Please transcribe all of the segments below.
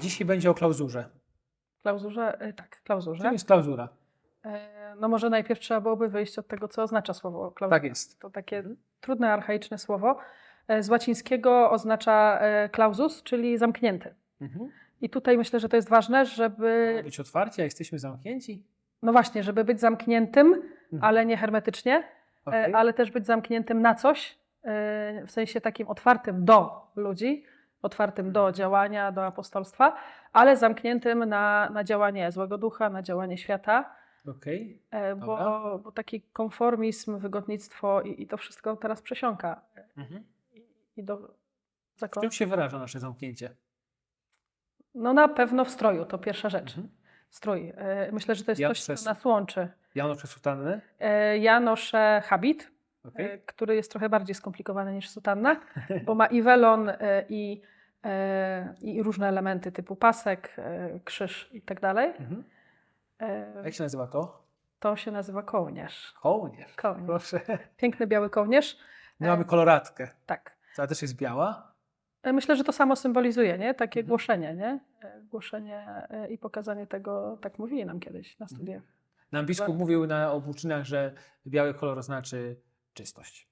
Dzisiaj będzie o klauzurze. Klauzurze, e, tak, klauzurze. Czym jest klauzura? E, No może najpierw trzeba byłoby wyjść od tego, co oznacza słowo klauzura. Tak jest. To takie trudne, archaiczne słowo. E, Z łacińskiego oznacza clausus, czyli zamknięty. Mhm. I tutaj myślę, że to jest ważne, żeby, Mamy być otwarci, a jesteśmy zamknięci. no właśnie, żeby być zamkniętym, Mhm. ale nie hermetycznie, Okej. ale też być zamkniętym na coś, w sensie takim otwartym do ludzi, otwartym do działania, do apostolstwa, ale zamkniętym na, na działanie złego ducha, na działanie świata. Okej. E, Bo, bo taki konformizm, wygodnictwo i, i to wszystko teraz przesiąka. Mhm. I, i do W zakonu. czym się wyraża nasze zamknięcie? No na pewno w stroju, to pierwsza rzecz. Mhm. Strój. E, Myślę, że to jest Ja coś, przez- co nas łączy. Ja noszę sutannę. E, Ja noszę habit, e, który jest trochę bardziej skomplikowany niż sutanna, bo ma i welon, i, i różne elementy typu pasek, e, krzyż i tak dalej. Mhm. E, Jak się nazywa to? To się nazywa kołnierz. Kołnierz. Kołnierz. Proszę. Piękny biały kołnierz. My mamy koloratkę. Tak. Ta też jest biała. E, Myślę, że to samo symbolizuje, nie? Takie Mhm. głoszenie, nie? E, Głoszenie e, i pokazanie tego, tak mówili nam kiedyś na Mhm. studiach. Nam biskup mówił na obu czynach, że biały kolor znaczy czystość.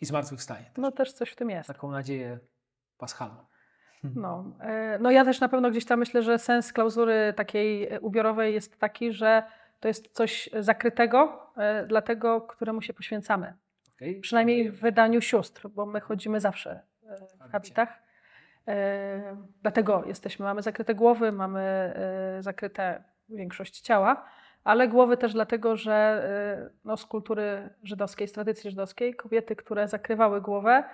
I zmartwychwstanie. też. No też coś w tym jest. Taką nadzieję paschalną. No, e, no ja też na pewno gdzieś tam myślę, że sens klauzury takiej e, ubiorowej jest taki, że to jest coś zakrytego e, dla tego, któremu się poświęcamy. Okej? Przynajmniej w wydaniu sióstr, bo my chodzimy zawsze w habitach. Dlatego jesteśmy, mamy zakryte głowy, mamy zakryte większość ciała, ale głowy też dlatego, że no, z kultury żydowskiej, z tradycji żydowskiej, kobiety, które zakrywały głowę,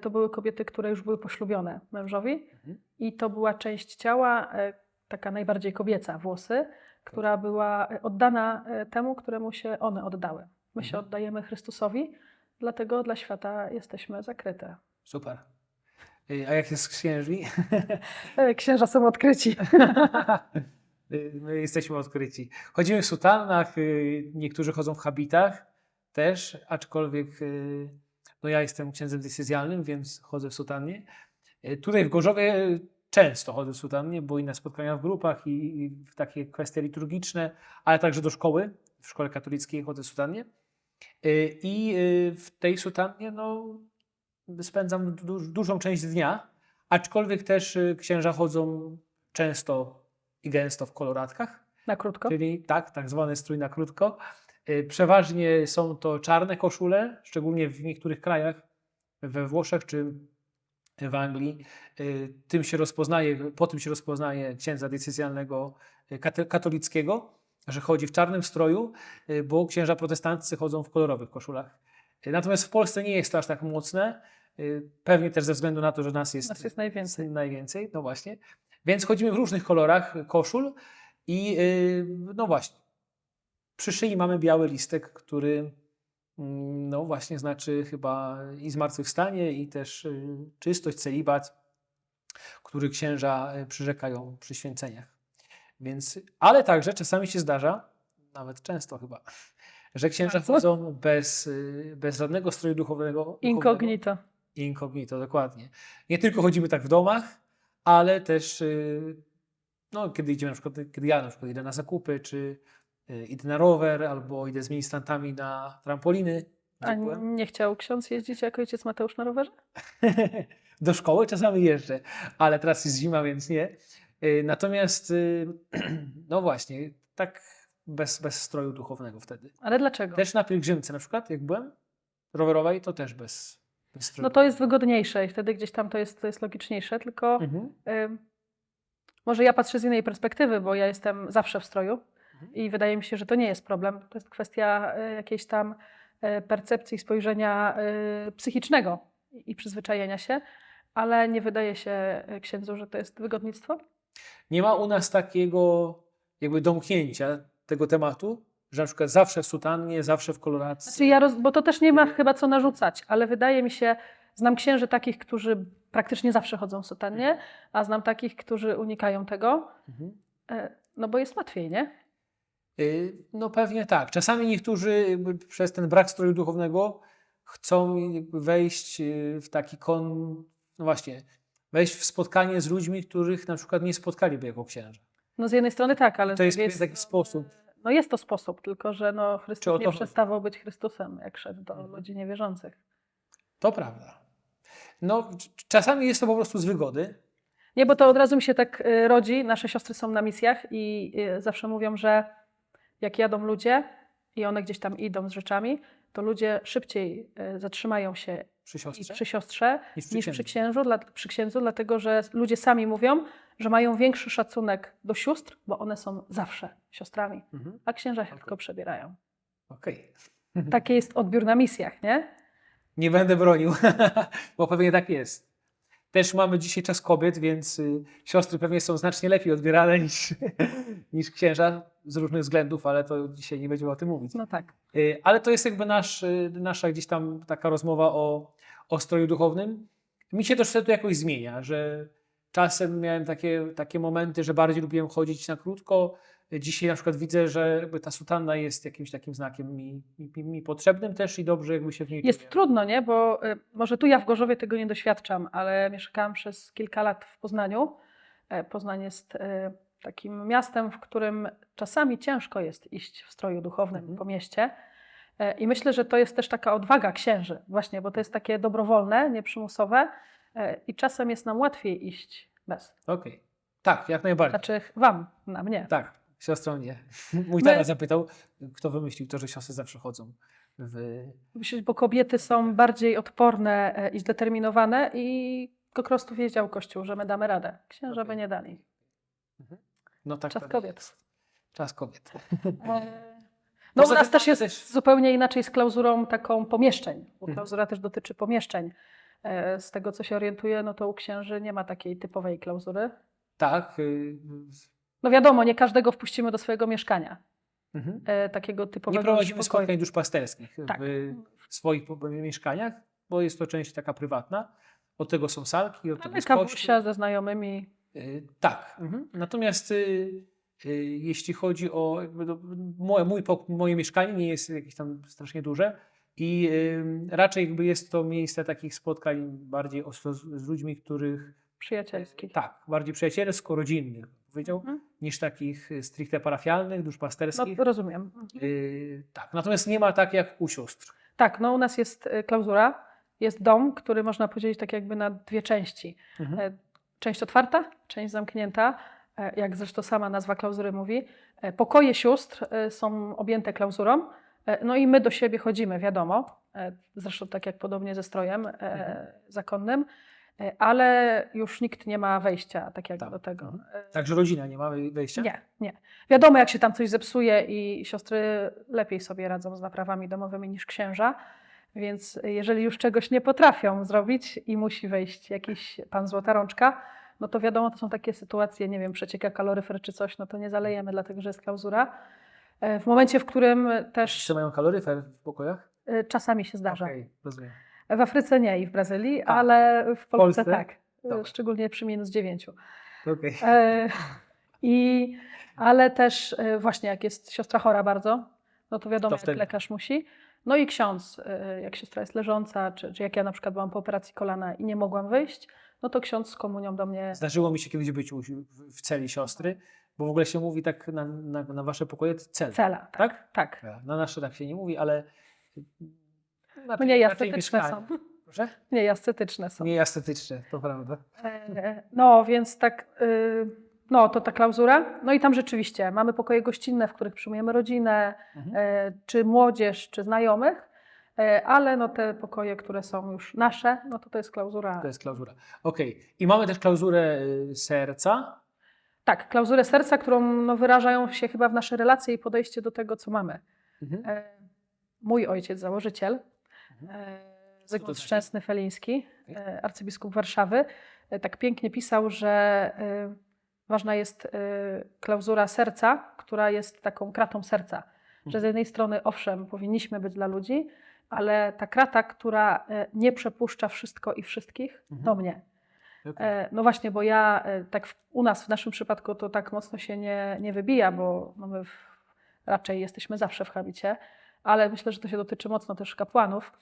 to były kobiety, które już były poślubione mężowi Mhm. i to była część ciała, e, taka najbardziej kobieca, włosy, która była e, oddana e, temu, któremu się one oddały. My się Mhm. oddajemy Chrystusowi, dlatego dla świata jesteśmy zakryte. Super. A jak jest z księżmi? E, Księża są odkryci. My jesteśmy odkryci. Chodzimy w sutannach, niektórzy chodzą w habitach też, aczkolwiek no ja jestem księdzem decyzjalnym, więc chodzę w sutannie. Y, Tutaj w Gorzowie często chodzę w sutannie, bo i na spotkania w grupach i, w takie kwestie liturgiczne, ale także do szkoły. W szkole katolickiej chodzę w sutannie. Y, I y, w tej sutannie no, spędzam du- dużą część dnia, aczkolwiek też księża chodzą często i gęsto w koloratkach, Na krótko. czyli tak, tak zwany strój na krótko. Y, Przeważnie są to czarne koszule, szczególnie w niektórych krajach, we Włoszech czy w Anglii. Y, Tym się rozpoznaje, po tym się rozpoznaje księdza decyzjalnego y, katolickiego, że chodzi w czarnym stroju, bo księża protestanccy chodzą w kolorowych koszulach. Natomiast w Polsce nie jest to aż tak mocne, pewnie też ze względu na to, że nas jest Nas jest najwięcej. najwięcej, no właśnie. Więc chodzimy w różnych kolorach koszul i no właśnie. Przy szyi mamy biały listek, który mm, no właśnie znaczy chyba i zmartwychwstanie i też y, czystość, celibat, który księża y, przyrzekają przy święceniach. Więc, ale także czasami się zdarza, nawet często chyba, że księża chodzą bez, y, bez żadnego stroju duchowego. Incognito. Incognito, dokładnie. Nie tylko chodzimy tak w domach, ale też no, kiedy idziemy na przykład, kiedy ja na przykład idę na zakupy, czy idę na rower, albo idę z ministrantami na trampoliny. A byłem. nie chciał ksiądz jeździć jako ojciec Mateusz na rowerze? Do szkoły czasami jeżdżę, ale teraz jest zima, więc nie. Y, Natomiast, y, no właśnie, tak bez, bez stroju duchownego wtedy. Ale dlaczego? Też na pielgrzymce na przykład, jak byłem rowerowej, to też bez, bez stroju. No to jest wygodniejsze i wtedy gdzieś tam to jest, to jest logiczniejsze, tylko Mhm. ym, może ja patrzę z innej perspektywy, bo ja jestem zawsze w stroju. I wydaje mi się, że to nie jest problem. To jest kwestia y, jakiejś tam y, percepcji, spojrzenia y, psychicznego i przyzwyczajenia się, ale nie wydaje się y, księdzu, że to jest wygodnictwo. Nie ma u nas takiego jakby domknięcia tego tematu, że na przykład zawsze w sutannie, zawsze w koloracji. Znaczy ja roz, bo to też nie ma Mhm. chyba co narzucać, ale wydaje mi się, znam księży takich, którzy praktycznie zawsze chodzą w sutannie, a znam takich, którzy unikają tego, Mhm. e, no bo jest łatwiej, nie? Y, No pewnie tak. Czasami niektórzy przez ten brak stroju duchownego chcą wejść y, w taki kon, no właśnie, wejść w spotkanie z ludźmi, których na przykład nie spotkaliby jako księża. No z jednej strony tak, ale To jest drugiej taki strony- sposób. No jest to sposób, tylko że no Chrystus nie chodzi? przestawał być Chrystusem, jak szedł do Mhm. ludzi niewierzących. To prawda. No, czasami jest to po prostu z wygody. Nie, bo to od razu mi się tak y, rodzi. Nasze siostry są na misjach i zawsze mówią, że jak jadą ludzie i one gdzieś tam idą z rzeczami, to ludzie szybciej y, zatrzymają się Przy siostrze. przy siostrze niż przy niż księdzu. przy księżu, dla, przy księdzu, dlatego że ludzie sami mówią, że mają większy szacunek do sióstr, bo one są zawsze siostrami, Mhm. a księża się Okej. tylko przebierają. Okej. Taki jest odbiór na misjach, nie? Nie będę bronił, bo pewnie tak jest. Też mamy dzisiaj czas kobiet, więc y, siostry pewnie są znacznie lepiej odbierane niż, niż księża z różnych względów, ale to dzisiaj nie będziemy o tym mówić. No tak. Y, Ale to jest jakby nasz, y, nasza gdzieś tam taka rozmowa o, o stroju duchownym. Mi się to wtedy jakoś zmienia, że czasem miałem takie, takie momenty, że bardziej lubiłem chodzić na krótko. Dzisiaj na przykład widzę, że jakby ta sutanna jest jakimś takim znakiem mi, mi, mi potrzebnym też i dobrze jakby się w niej Jest czuję. trudno, nie? Bo y, może tu ja w Gorzowie tego nie doświadczam, ale mieszkałam przez kilka lat w Poznaniu. E, Poznań jest y, takim miastem, w którym czasami ciężko jest iść w stroju duchownym Mhm. po mieście. E, I myślę, że to jest też taka odwaga księży, właśnie, bo to jest takie dobrowolne, nieprzymusowe i czasem jest nam łatwiej iść bez. Okej. Tak, jak najbardziej. Znaczy wam, na mnie. Tak, siostrą nie. Mój My- tata zapytał, kto wymyślił to, że siostry zawsze chodzą w... Myślę, bo kobiety są bardziej odporne e, i zdeterminowane i po prostu wiedział Kościół, że my damy radę. Księża by Okej. nie dali. No tak Czas kobiet. Czas kobiet. E, No u nas też jest też- zupełnie inaczej z klauzurą taką pomieszczeń, bo Mhm. klauzura też dotyczy pomieszczeń. E, Z tego, co się orientuję, no to u księży nie ma takiej typowej klauzury. Tak. y, No wiadomo, nie każdego wpuścimy do swojego mieszkania, mhm. e, takiego typowego Nie prowadzimy pokoju. spotkań duszpasterskich Tak. w swoich mieszkaniach, bo jest to część taka prywatna. Od tego są salki, od tego jest kawusia ze znajomymi. Y, Tak. Mhm. Natomiast y, y, jeśli chodzi o moje, mój, moje mieszkanie nie jest jakieś tam strasznie duże i y, raczej jakby jest to miejsce takich spotkań bardziej z ludźmi, których Przyjacielskich. tak, bardziej przyjacielsko-rodzinnych powiedział, Mhm. niż takich y, stricte parafialnych, No duszpasterskich. rozumiem. Mhm. Tak, natomiast nie ma tak jak u sióstr. Tak, no u nas jest klauzura, jest dom, który można podzielić tak jakby na dwie części. Mhm. E, Część otwarta, część zamknięta, e, jak zresztą sama nazwa klauzury mówi. E, Pokoje sióstr są objęte klauzurą, no i my do siebie chodzimy, wiadomo, e, zresztą tak jak podobnie ze strojem e, Mhm. zakonnym, e, ale już nikt nie ma wejścia tak jak Tak. do tego. Mhm. E, Także rodzina nie ma wejścia? Nie, nie. Wiadomo, jak się tam coś zepsuje i siostry lepiej sobie radzą z naprawami domowymi niż księża, więc jeżeli już czegoś nie potrafią zrobić i musi wejść jakiś pan złota rączka, no to wiadomo, to są takie sytuacje, nie wiem, przecieka kaloryfer czy coś, no to nie zalejemy, dlatego że jest klauzura. E, W momencie, w którym też Wszyscy mają kaloryfer w pokojach? e, czasami się zdarza. Okej, rozumiem. W Afryce nie i w Brazylii, A, ale w Polsce, Polsce? tak. E, Dobra. Szczególnie przy minus dziewięciu. Okej. E, I, ale też e, właśnie jak jest siostra chora bardzo, no to wiadomo, To jak lekarz musi. No i ksiądz, e, jak siostra jest leżąca, czy, czy jak ja na przykład byłam po operacji kolana i nie mogłam wyjść, no to ksiądz z komunią do mnie. Zdarzyło mi się kiedyś być w celi siostry, bo w ogóle się mówi tak na, na, na wasze pokoje cel. Cela, tak. Tak? tak. Na nasze tak się nie mówi, ale. Raczej, Mniej ascetyczne są. Proszę? Mniej ascetyczne są. Mniej estetyczne, to prawda. E, No, więc tak, y, no to ta klauzura. No i tam rzeczywiście mamy pokoje gościnne, w których przyjmujemy rodzinę, Mhm. e, czy młodzież, czy znajomych, e, ale no te pokoje, które są już nasze, no to to jest klauzura. To jest klauzura. Okej. I mamy też klauzurę y, serca. Tak, klauzurę serca, którą no, wyrażają się chyba w nasze relacje i podejście do tego, co mamy. Mhm. E, Mój ojciec, założyciel, Mhm. e, Zygmunt? Szczęsny Feliński, e, arcybiskup Warszawy, e, tak pięknie pisał, że e, ważna jest e, klauzura serca, która jest taką kratą serca. Że z Mhm. jednej strony, owszem, powinniśmy być dla ludzi, ale ta krata, która e, nie przepuszcza wszystko i wszystkich, Mhm. to mnie. Okej. E, No właśnie, bo ja e, tak w, u nas w naszym przypadku to tak mocno się nie, nie wybija, bo no my w, raczej jesteśmy zawsze w habicie, ale myślę, że to się dotyczy mocno też kapłanów.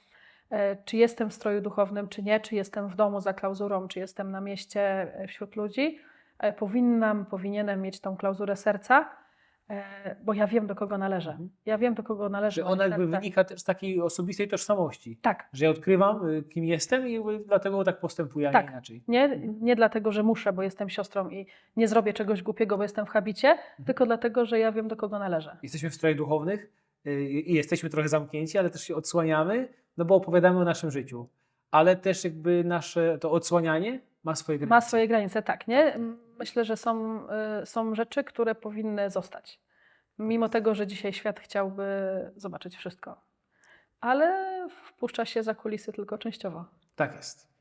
e, czy jestem w stroju duchownym, czy nie, czy jestem w domu za klauzurą, czy jestem na mieście wśród ludzi, powinnam, powinienem mieć tą klauzurę serca, bo ja wiem, do kogo należę. Mhm. Ja wiem, do kogo należy Że ona jakby serce. wynika też z takiej osobistej tożsamości. Tak, Że ja odkrywam, y, kim jestem i dlatego tak postępuję, a Tak. nie inaczej. nie, nie dlatego, że muszę, bo jestem siostrą i nie zrobię czegoś głupiego, bo jestem w habicie, Mhm. tylko dlatego, że ja wiem, do kogo należę. Jesteśmy w strojach duchownych y, i jesteśmy trochę zamknięci, ale też się odsłaniamy, no bo opowiadamy o naszym życiu. Ale też jakby nasze to odsłanianie ma swoje granice. Ma swoje granice, tak, nie? Myślę, że są, y, są rzeczy, które powinny zostać. Mimo tego, że dzisiaj świat chciałby zobaczyć wszystko. Ale wpuszcza się za kulisy tylko częściowo. Tak jest.